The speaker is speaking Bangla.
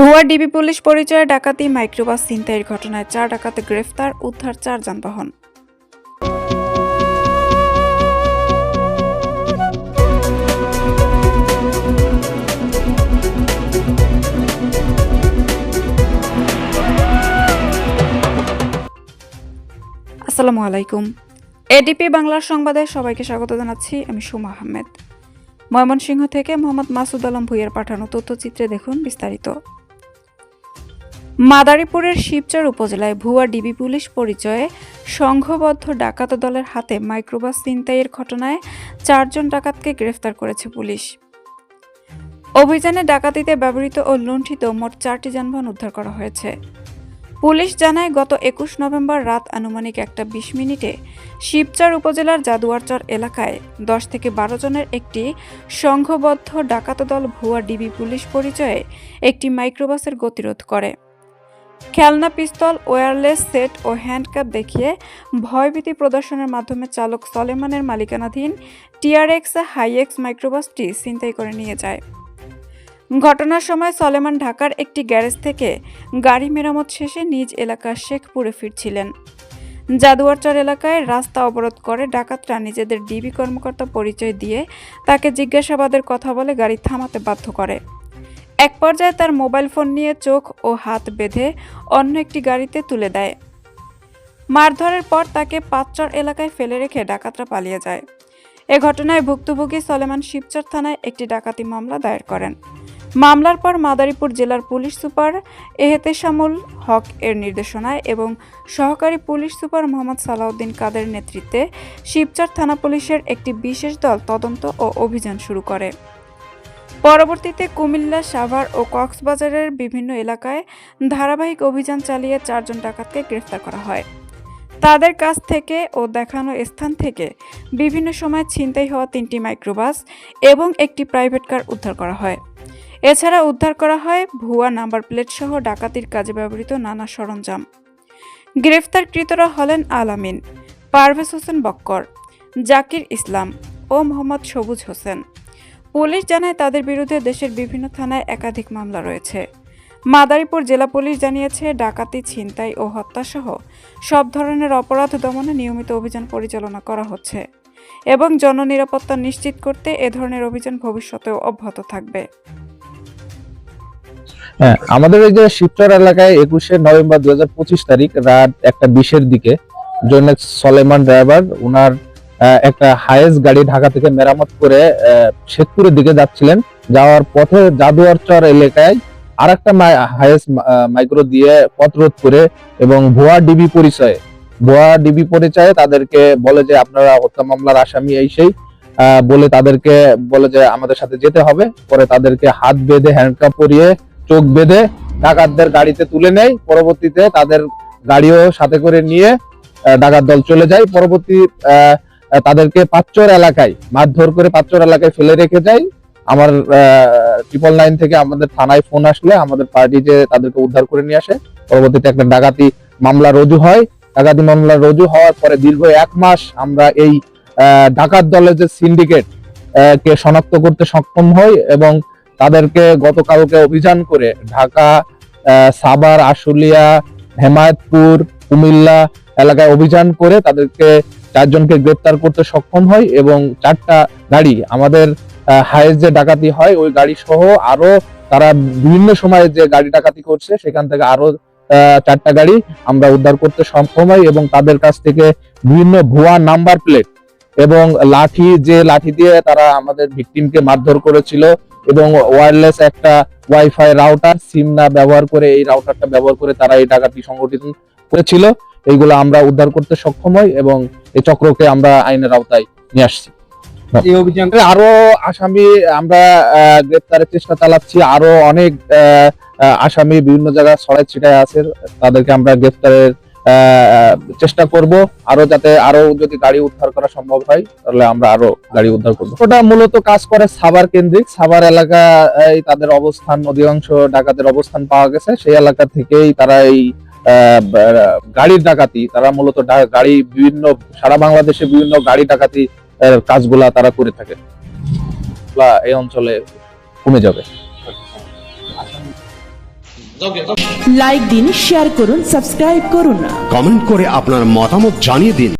ভুয়া ডিবি পুলিশ পরিচয়ে ডাকাতি, মাইক্রোবাস ছিনতাইয়ের ঘটনায় চার ডাকাতে গ্রেফতার, উদ্ধার চার যানবাহন। আসসালামু আলাইকুম। এডিপি বাংলার সংবাদে সবাইকে স্বাগত জানাচ্ছি, আমি সুমা আহমেদ। ময়মনসিংহ থেকে মোহাম্মদ মাসুদ আলম ভুইয়ার পাঠানো তথ্যচিত্রে দেখুন বিস্তারিত। মাদারীপুরের শিবচর উপজেলায় ভুয়া ডিবি পুলিশ পরিচয়ে সংঘবদ্ধ ডাকাত দলের হাতে মাইক্রোবাস ছিনতাইয়ের ঘটনায় চারজন ডাকাতকে গ্রেফতার করেছে পুলিশ। অভিযানে ডাকাতিতে ব্যবহৃত ও লুণ্ঠিত মোট চারটি যানবাহন উদ্ধার করা হয়েছে। পুলিশ জানায়, গত একুশ নভেম্বর রাত আনুমানিক একটা বিশ মিনিটে শিবচর উপজেলার জাদুয়ারচর এলাকায় দশ থেকে বারো জনের একটি সংঘবদ্ধ ডাকাত দল ভুয়া ডিবি পুলিশ পরিচয়ে একটি মাইক্রোবাসের গতিরোধ করে। খেলনা, পিস্তল, ওয়্যারলেস সেট ও হ্যান্ডকাপ দেখিয়ে ভয়ভীতি প্রদর্শনের মাধ্যমে চালক সলেমানের মালিকানাধীন টিআরএক্স হাইএক্স মাইক্রোবাসটি ছিনতাই করে নিয়ে যায়। ঘটনার সময় সলেমান ঢাকার একটি গ্যারেজ থেকে গাড়ি মেরামত শেষে নিজ এলাকা শেখপুরে ফিরছিলেন। জাদুয়ারচর এলাকায় রাস্তা অবরোধ করে ডাকাতরা নিজেদের ডিবি কর্মকর্তা পরিচয় দিয়ে তাকে জিজ্ঞাসাবাদের কথা বলে গাড়ি থামাতে বাধ্য করে। এক পর্যায়ে তার মোবাইল ফোন নিয়ে চোখ ও হাত বেঁধে অন্য একটি গাড়িতে তুলে দেয়। মারধরের পর তাকে পাঁচচর এলাকায় ফেলে রেখে ডাকাতরা পালিয়ে যায়। এ ঘটনায় ভুক্তভোগী সলেমান শিবচর থানায় একটি ডাকাতি মামলা দায়ের করেন। মামলার পর মাদারীপুর জেলার পুলিশ সুপার এহেতেশামুল হক এর নির্দেশনায় এবং সহকারী পুলিশ সুপার মোহাম্মদ সালাউদ্দিন কাদের নেতৃত্বে শিবচর থানা পুলিশের একটি বিশেষ দল তদন্ত ও অভিযান শুরু করে। পরবর্তীতে কুমিল্লা, সাভার ও কক্সবাজারের বিভিন্ন এলাকায় ধারাবাহিক অভিযান চালিয়ে চারজন ডাকাতকে গ্রেফতার করা হয়। তাদের কাছ থেকে ও দেখানো স্থান থেকে বিভিন্ন সময় ছিনতাই হওয়া তিনটি মাইক্রোবাস এবং একটি প্রাইভেট কার উদ্ধার করা হয়। এছাড়া উদ্ধার করা হয় ভুয়া নাম্বার প্লেট সহ ডাকাতির কাজে ব্যবহৃত নানা সরঞ্জাম। গ্রেফতারকৃতরা হলেন আলামিন পারভেজ হোসেন বক্কর, জাকির ইসলাম ও মোহাম্মদ সবুজ হোসেন। পুলিশ জানায় তাদের বিরুদ্ধে দেশের বিভিন্ন থানায় একাধিক মামলা রয়েছে। মাদারীপুর জেলা পুলিশ জানিয়েছে ডাকাতি ছিনতাই ও হত্যাসহ সব ধরনের অপরাধ দমনে নিয়মিত অভিযান পরিচালনা করা হচ্ছে এবং জননিরাপত্তা নিশ্চিত করতে এ ধরনের অভিযান ভবিষ্যতেও অব্যাহত থাকবে। হ্যাঁ আমাদের এই যে শিবচর এলাকায় একুশে নভেম্বর দুই তারিখ রাত একটা বিশের দিকে জৈনেক সলেমান ড্রাইভার আহ, একটা হায়েস গাড়ি ঢাকা থেকে মেরামত করে শেখপুরের দিকে যাচ্ছিলেন। যাওয়ার পথে জাদুয়ারচর এলাকায় আর একটা হায়েস মাইক্রো দিয়ে পথ রোধ করে এবং ভুয়া ডিবি পরিচয়ে ভুয়া ডিবি পরিচয়ে তাদেরকে বলে যে আপনারা হত্যা মামলার আসামি এই সেই। বলে তাদেরকে বলে যে আমাদের সাথে যেতে হবে। পরে তাদেরকে হাত বেঁধে হ্যান্ডকাপ পরিয়ে চোখ বেঁধে ডাকাতদের গাড়িতে তুলে নেয়। পরবর্তীতে তাদের গাড়িও সাথে করে নিয়ে ডাকাত দল চলে যায়। পরবর্তী আহ, তাদেরকে পাঁচচর এলাকায়, মারধর করে পাঁচচর এলাকায় ফেলে রেখে যায় আমার ট্রিপল নাইন থেকে আমাদের থানায় ফোন আসলে আমাদের পার্টি যে তাদেরকে উদ্ধার করে নিয়ে আসে। পরবর্তীতে একটা ডাকাতি মামলা রুজু হয়। ডাকাতি মামলা রুজু হওয়ার পরে দীর্ঘ এক মাস আমরা এই ডাকাত দলের যে সিন্ডিকেট কে শনাক্ত করতে সক্ষম হই এবং তাদেরকে গতকালকে অভিযান করে ঢাকা সাবার আশুলিয়া, হেমায়তপুর, কুমিল্লা এলাকায় অভিযান করে তাদেরকে চারজনকে গ্রেপ্তার করতে সক্ষম হয় এবং চারটা গাড়ি, আমাদের হায়েস্ট যে ডাকাতি হয়, ওই গাড়ি সহ আরও তারা বিভিন্ন সময়ে যে গাড়ি ডাকাতি করছে, সেখান থেকে আরও চারটা গাড়ি আমরা উদ্ধার করতে সক্ষম হই এবং তাদের কাছ থেকে বিভিন্ন ভুয়া নাম্বার প্লেট এবং লাঠি, যে লাঠি দিয়ে তারা আমাদের ভিকটিমকে মারধর করেছিল এবং ওয়্যারলেস একটা ওয়াইফাই রাউটার, সিম না ব্যবহার করে এই রাউটারটা ব্যবহার করে তারা এই ডাকাতি সংগঠিত করেছিল। এইগুলো আমরা উদ্ধার করতে সক্ষম হই এবং এই চক্রকে আমরা আইনের আওতায় নিয়ে আসছি। এই অভিযান আরও আসামি আমরা গ্রেপ্তারের চেষ্টা চালাচ্ছি। আরও অনেক আসামি বিভিন্ন জায়গায় ছড়াই ছিটায় আছে। তাদেরকে আমরা গ্রেপ্তারের চেষ্টা করব। আরও যাতে আরও যদি গাড়ি উদ্ধার করা সম্ভব হয় তাহলে আমরা আরও গাড়ি উদ্ধার করব। ওটা মূলত কাজ করে সাভার কেন্দ্রিক। সাভার এলাকা তাদের অবস্থান অধিকাংশ ডাকাতের অবস্থান পাওয়া গেছে। সেই এলাকা থেকেই তারা এই গাড়ির ডাকাতি তারা মূলত গাড়ি বিভিন্ন সারা বাংলাদেশে বিভিন্ন গাড়ি ডাকাতি কাজগুলা তারা করে থাকে। এই অঞ্চলে কমে যাবে। লাইক দিন শেয়ার করুন সাবস্ক্রাইব করুন কমেন্ট করে আপনার মতামত জানিয়ে দিন।